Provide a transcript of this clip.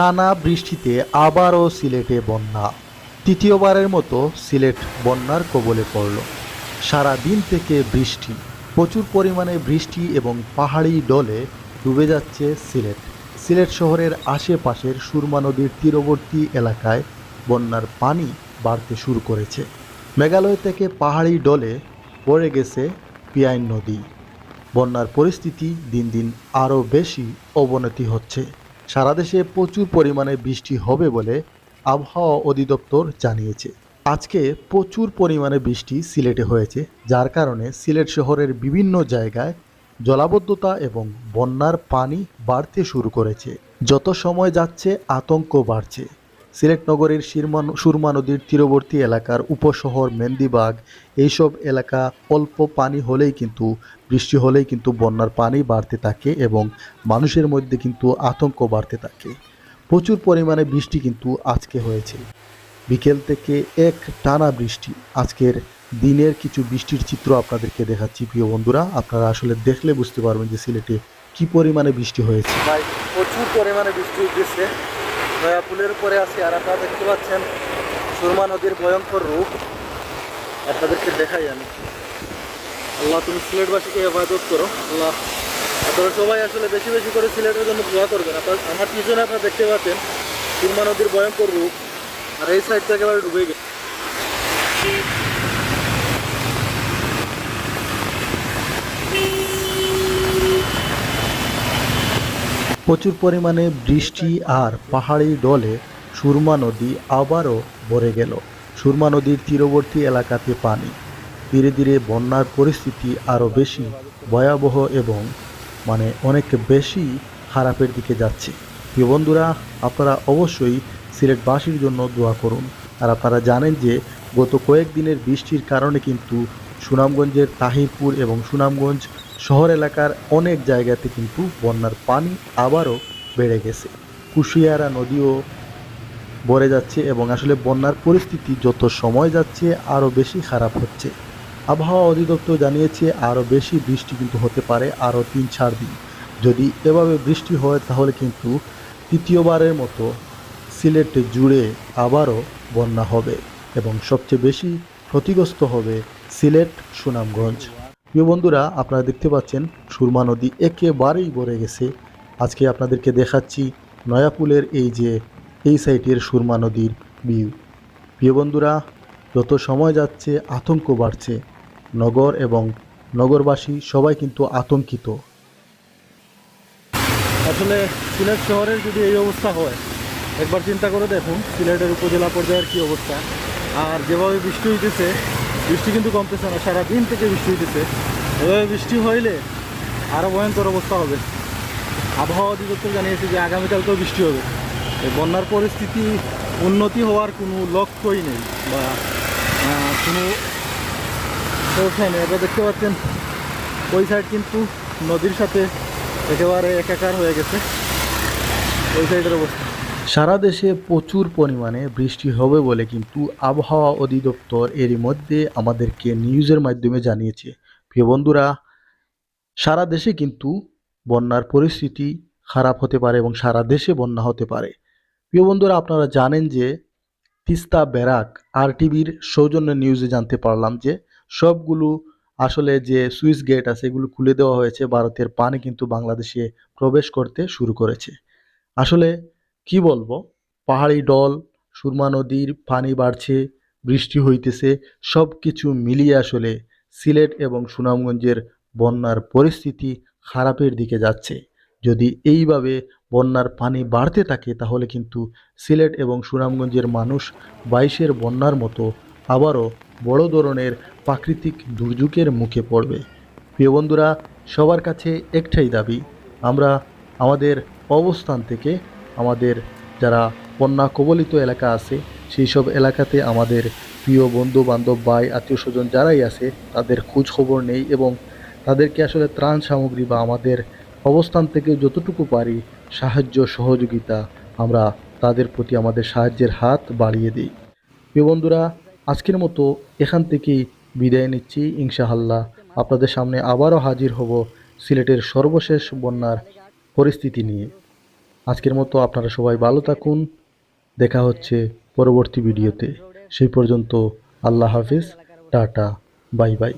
টানা বৃষ্টিতে আবারও সিলেটে বন্যা। তৃতীয়বারের মতো সিলেট বন্যার কবলে পড়ল। সারা দিন থেকে বৃষ্টি। প্রচুর পরিমাণে বৃষ্টি এবং পাহাড়ি ডলে ডুবে যাচ্ছে সিলেট। সিলেট শহরের আশেপাশের সুরমা নদীর তীরবর্তী এলাকায় বন্যার পানি বাড়তে শুরু করেছে। মেঘালয় থেকে পাহাড়ি ডলে পড়ে গেছে পিয়াইন নদী। বন্যার পরিস্থিতি দিন দিন আরও বেশি অবনতি হচ্ছে। সারা দেশে প্রচুর পরিমাণে বৃষ্টি হবে বলে আবহাওয়া অধিদপ্তর জানিয়েছে। আজকে প্রচুর পরিমাণে বৃষ্টি সিলেটে হয়েছে, যার কারণে সিলেট শহরের বিভিন্ন জায়গায় জলাবদ্ধতা এবং বন্যার পানি বাড়তে শুরু করেছে। যত সময় যাচ্ছে, আতঙ্ক বাড়ছে। সিলেট নগরীর সুরমা নদীর তীরবর্তী এলাকার উপশহর মেন্দিবাগ। এইসব এলাকা অল্প পানি হলেই কিন্তু, বৃষ্টি হলেই কিন্তু বন্যার পানি বাড়তে থাকে এবং মানুষের মধ্যে কিন্তু আতঙ্ক বাড়তে থাকে। প্রচুর পরিমাণে বৃষ্টি কিন্তু আজকে হয়েছে। বিকেল থেকে এক টানা বৃষ্টি। আজকের দিনের কিছু বৃষ্টির চিত্র আপনাদেরকে দেখাচ্ছি, প্রিয় বন্ধুরা। আপনারা আসলে দেখলে বুঝতে পারবেন যে সিলেটে কি পরিমাণে বৃষ্টি হয়েছে। প্রচুর পরিমাণে বৃষ্টি হচ্ছে নয়া পুলের উপরে আছি আর আপনারা দেখতে পাচ্ছেন সুরমা নদীর ভয়ঙ্কর রূপ। আপনাদেরকে দেখাই আমি। আল্লাহ, তুমি সিলেটবাসীকে হেফাজত করো। আল্লাহ, আপনারা সবাই আসলে বেশি বেশি করে সিলেটের জন্য দোয়া করবেন। আপনার, আমার পিছনে আপনারা দেখতে পাচ্ছেন সুরমা নদীর ভয়ঙ্কর রূপ। আর এই সাইডটা একেবারে ডুবে গেছে। প্রচুর পরিমাণে বৃষ্টি আর পাহাড়ি ডলে সুরমা নদী আবারও ভরে গেল। সুরমা নদীর তীরবর্তী এলাকাতে পানি। ধীরে ধীরে বন্যার পরিস্থিতি আরও বেশি ভয়াবহ এবং মানে অনেক বেশি খারাপের দিকে যাচ্ছে। প্রিয় বন্ধুরা, আপনারা অবশ্যই সিলেটবাসীর জন্য দোয়া করুন। আর আপনারা জানেন যে গত কয়েকদিনের বৃষ্টির কারণে কিন্তু সুনামগঞ্জের তাহিরপুর এবং সুনামগঞ্জ শহর এলাকার অনেক জায়গাতে কিন্তু বন্যার পানি আবারও বেড়ে গেছে। কুশিয়ারা নদীও ভরে যাচ্ছে এবং আসলে বন্যার পরিস্থিতি যত সময় যাচ্ছে, আরও বেশি খারাপ হচ্ছে। আবহাওয়া অধিদপ্তর জানিয়েছে, আরও বেশি বৃষ্টি কিন্তু হতে পারে আরও তিন চার দিন। যদি এভাবে বৃষ্টি হয়, তাহলে কিন্তু তৃতীয়বারের মতো সিলেট জুড়ে আবারও বন্যা হবে এবং সবচেয়ে বেশি ক্ষতিগ্রস্ত হবে সিলেট সুনামগঞ্জ। প্রিয় বন্ধুরা, আপনারা দেখতে পাচ্ছেন সুরমা নদী একেবারেই ভরে গেছে। আজকে আপনাদেরকে দেখাচ্ছি নয়াপুলের এই যে, এই সাইটের সুরমা নদীর ভিউ। প্রিয় বন্ধুরা, যত সময় যাচ্ছে, আতঙ্ক বাড়ছে। নগর এবং নগরবাসী সবাই কিন্তু আতঙ্কিত। আসলে সিলেট শহরের যদি এই অবস্থা হয়, একবার চিন্তা করে দেখুন সিলেটের উপজেলা পর্যায়ের কি অবস্থা। আর যেভাবে বৃষ্টি হইতেছে বৃষ্টি কিন্তু কমতেছে না সারা দিন থেকে বৃষ্টি হইতেছে। এভাবে বৃষ্টি হইলে আরও ভয়ঙ্কর অবস্থা হবে। আবহাওয়া অধিদপ্তর জানিয়েছে যে আগামীকালকেও বৃষ্টি হবে। বন্যার পরিস্থিতি উন্নতি হওয়ার কোনো লক্ষ্যই নেই বা কোনো নেই। এবার দেখতে পাচ্ছেন, ওই সাইড কিন্তু নদীর সাথে একেবারে একাকার হয়ে গেছে। ওই সাইডের অবস্থা। সারা দেশে প্রচুর পরিমাণে বৃষ্টি হবে বলে কিন্তু আবহাওয়া অধিদপ্তর এরই মধ্যে আমাদেরকে নিউজের মাধ্যমে জানিয়েছে। প্রিয় বন্ধুরা, সারা দেশে কিন্তু বন্যার পরিস্থিতি খারাপ হতে পারে এবং সারা দেশে বন্যা হতে পারে। প্রিয় বন্ধুরা, আপনারা জানেন যে তিস্তা, ব্যারাক আর টিভির সৌজন্য নিউজে জানতে পারলাম যে সবগুলো আসলে যে সুইচ গেট আছে, এগুলো খুলে দেওয়া হয়েছে। ভারতের পানি কিন্তু বাংলাদেশে প্রবেশ করতে শুরু করেছে। আসলে কি বলব? পাহাড়ি ডল, সুরমা নদীর পানি বাড়ছে, বৃষ্টি হইতেছে সব কিছু মিলিয়ে আসলে সিলেট এবং সুনামগঞ্জের বন্যার পরিস্থিতি খারাপের দিকে যাচ্ছে। যদি এইভাবে বন্যার পানি বাড়তে থাকে, তাহলে কিন্তু সিলেট এবং সুনামগঞ্জের মানুষ বাইশের বন্যার মতো আবারও বড় ধরনের প্রাকৃতিক দুর্যোগের মুখে পড়বে। প্রিয় বন্ধুরা, সবার কাছে একটাই দাবি, আমরা আমাদের অবস্থান থেকে আমাদের যারা বন্যা কবলিত এলাকা আছে সেই সব এলাকাতে আমাদের প্রিয় বন্ধু বান্ধব ভাই, আত্মীয় স্বজন যারাই আছে, তাদের খোঁজ খবর নেই এবং তাদেরকে আসলে ত্রাণ সামগ্রী বা আমাদের অবস্থান থেকে যতটুকু পারি সাহায্য, সহযোগিতা আমরা তাদের প্রতি আমাদের সাহায্যের হাত বাড়িয়ে দিই। প্রিয় বন্ধুরা, আজকের মতো এখান থেকেই বিদায় নিচ্ছি, ইনশাআল্লাহ আপনাদের সামনে আবারও হাজির হব সিলেটের সর্বশেষ বন্যার পরিস্থিতি নিয়ে। আজকের মতো আপনারা সবাই ভালো থাকুন। দেখা হচ্ছে পরবর্তী ভিডিওতে। সেই পর্যন্ত আল্লাহ হাফিজ, টাটা, বাই বাই।